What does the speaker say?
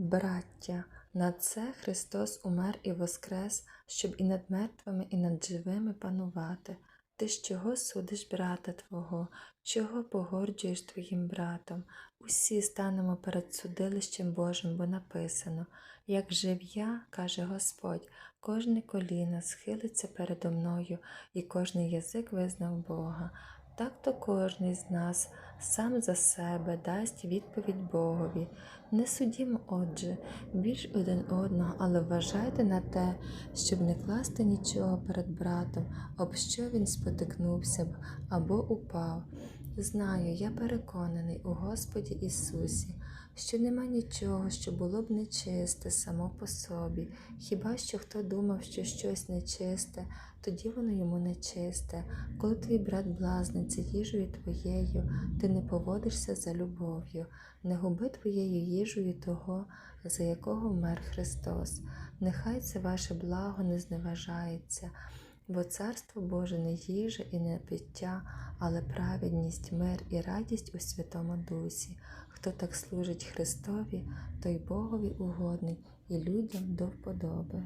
Браття, на це Христос умер і воскрес, щоб і над мертвими, і над живими панувати. Ти ж чого судиш брата твого, чого погорджуєш твоїм братом? Усі станемо перед судилищем Божим, бо написано, як жив я, каже Господь, кожне коліно схилиться передо мною, і кожний язик визнав Бога. Так то кожний з нас сам за себе дасть відповідь Богові. Не судімо, отже, більш один одного, але вважайте на те, щоб не класти нічого перед братом, об що він спотикнувся б або упав. Знаю, я переконаний у Господі Ісусі, що нема нічого, що було б нечисте само по собі, хіба що хто думав, що щось нечисте, тоді воно йому нечисте. Коли твій брат блазниться їжею твоєю, ти не поводишся за любов'ю, не губи твоєю їжею того, за якого вмер Христос. Нехай це ваше благо не зневажається. Бо царство Боже не їжа і не пиття, але праведність, мир і радість у Святому Дусі. Хто так служить Христові, той Богові угодний і людям до вподоби.